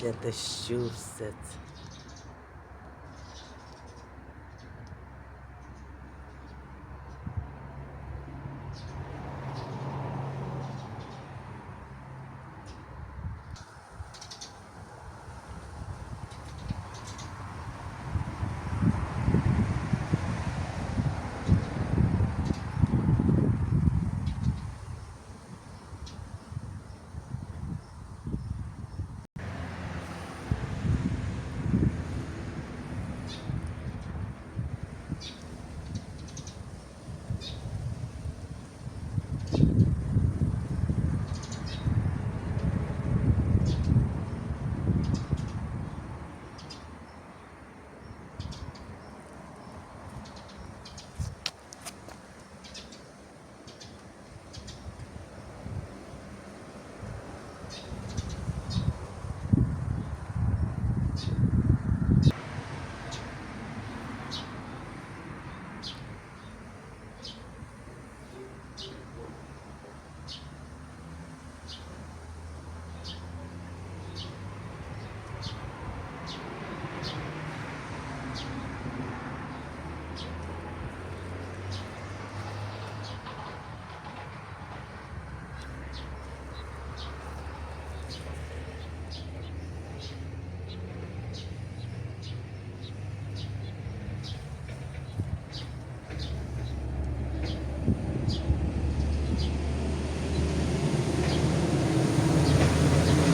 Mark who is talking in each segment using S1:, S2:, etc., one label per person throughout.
S1: після дощу все це.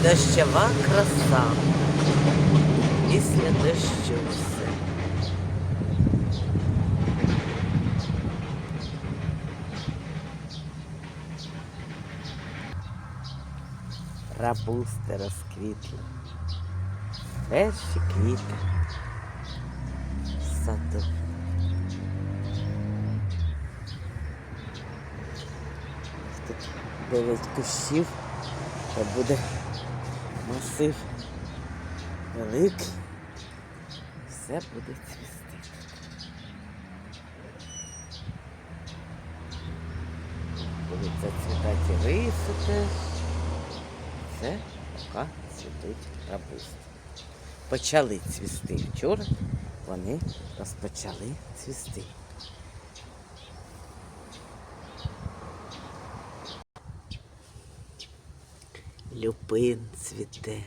S1: Дощова краса. Після дощу все. Рабусти розквітли. Перші квіти в саду. Тут дев'ять кущів, то буде масив великий. Все буде цвісти. Будуть зацвітати риси теж. Це поки цвітуть рабусти. Почали цвісти вчора, вони розпочали цвісти. Люпин цвіте.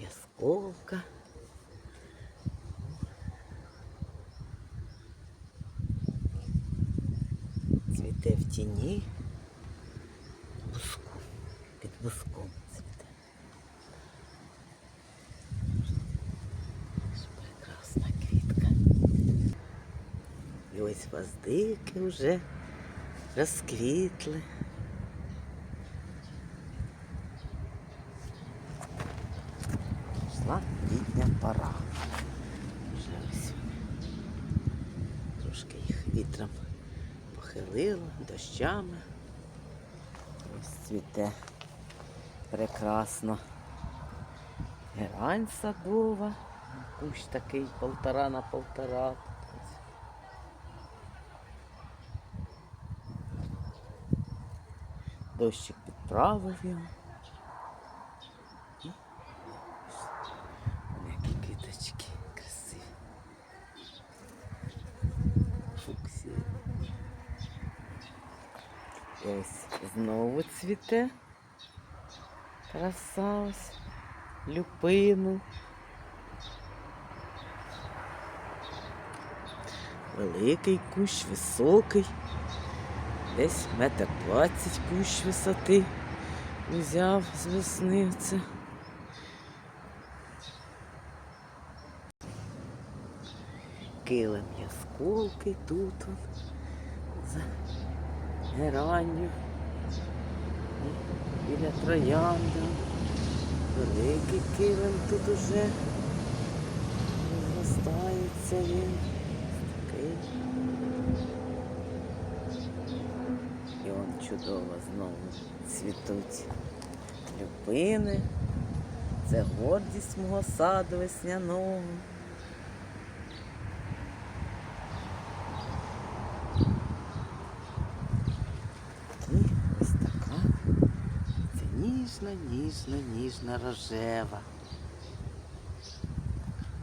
S1: Ясковка. Цвіте в тіні. Буску. Під буском І ось воздики вже розквітли. Пішла літня пора. Вже ось трошки їх вітром похилило, дощами. Ось цвіте прекрасно. Герань садова. Кущ такий полтора на полтора. Дощик підправив його. Які квіточки красиві. Фуксії. І ось знову цвіте. Краса ось. Люпину. Великий кущ, високий. Десь метр двадцять кущ висоти взяв з весни це. Килим ясколки тут он, за геранню. Біля троянда. Великий килим тут уже розростається він. Такий. І он чудово знову цвітуть люпини, Це гордість мого саду весняного. І ось така. Це ніжна, ніжна, ніжна рожева.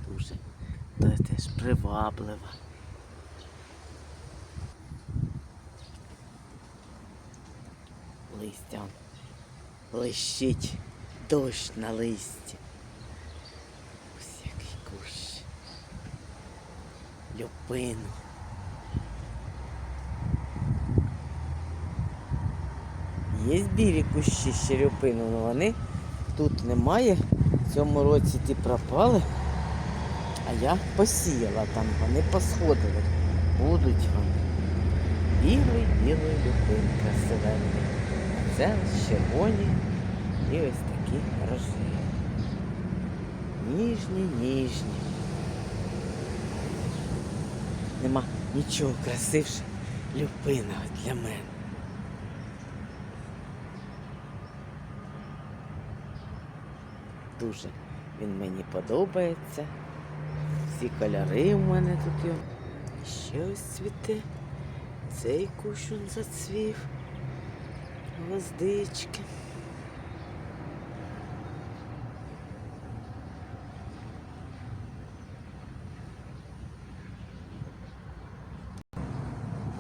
S1: Дуже теж приваблива. Листя он блищить, дощ на листі. Ось який кущ. Люпину. Є білі кущі ще люпину, але вони тут немає. В цьому році ті пропали. А я посіяла там, вони посходили. Будуть вони. Білий, білий люпин красивенний. А червоні і ось такі рожеві. Ніжні, ніжні. Нема нічого красивше люпина для мене. Дуже він мені подобається. Всі кольори в мене тут є. Ще ось цвіте. Цей кущун зацвів. Гвоздички.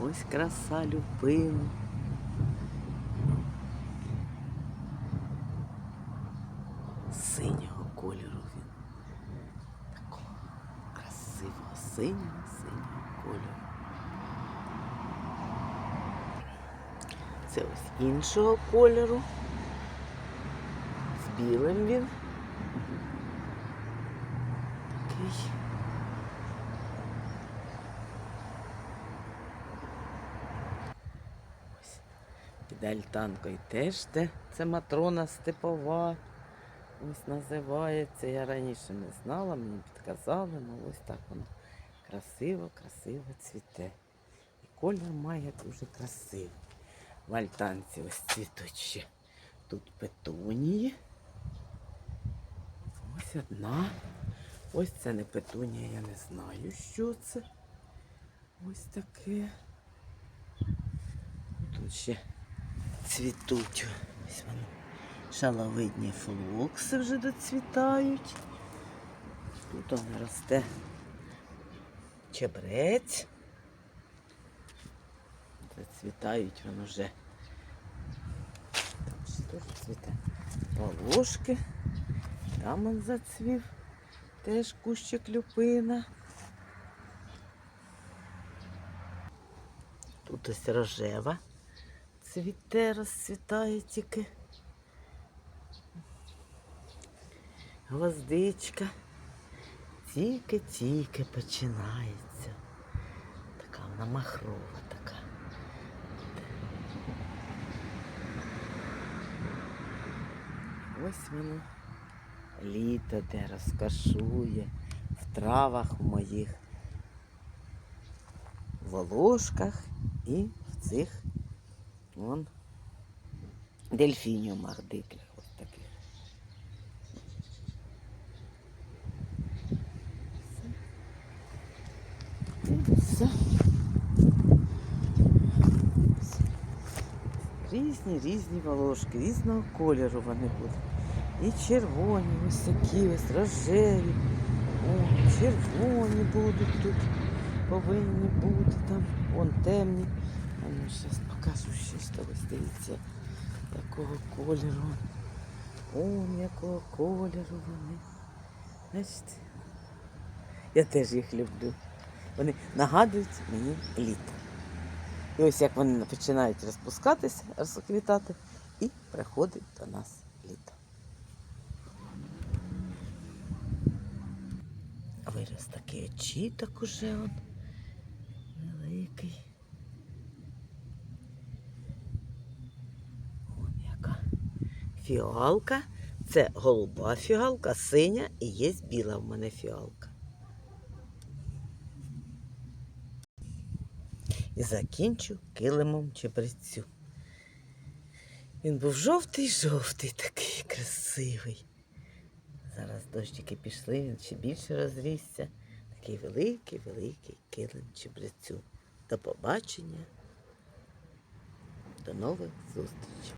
S1: Ось краса люпину. Синього кольору він. Такого красивого синього, синього кольору. Це ось іншого кольору. З білим він. Такий. Ось під альтанкою теж де це матрона степова. Ось називається. Я раніше не знала, мені підказали, ну ось так воно красиво, красиво цвіте. І колір має дуже красивий. В альтанці ось цвітуть ще. Тут петунії. Ось одна. Ось це не петунія, я не знаю, що це. Ось таке. Тут ще цвітуть. Ось воно. Шаловидні флокси вже доцвітають. Тут он росте чебрець. Зацвітають воно вже. Теж цвіте волошки. Там он зацвів. Теж кущик люпина. Тут ось рожева. Цвіте, розцвітає тільки. Гвоздичка. Тільки-тільки починається. Така вона махрова така. Ось воно літо, де розкашує в травах моїх, волошках і в цих вон дельфініумах диких ось таких. І все. Різні різні волошки, різного кольору вони будуть. І червоні, ось такі ось рожеві. О, червоні будуть тут. Повинні бути там. Вон темні. Ну зараз покажу ще що ось дивіться. Якого кольору. О, якого кольору вони. Бачите? Я теж їх люблю. Вони нагадують мені літо. І ось як вони починають розпускатися, розквітати, і приходить до нас літо. Вирос такий очіток уже он великий. Вон яка фіалка. Це голуба фіалка, синя і є біла в мене фіалка. І закінчу килимом чебрецю. Він був жовтий-жовтий, такий красивий. зараз дощики пішли, він ще більше розрісся. Такий великий, великий килим чебрецю. До побачення. До нових зустрічей.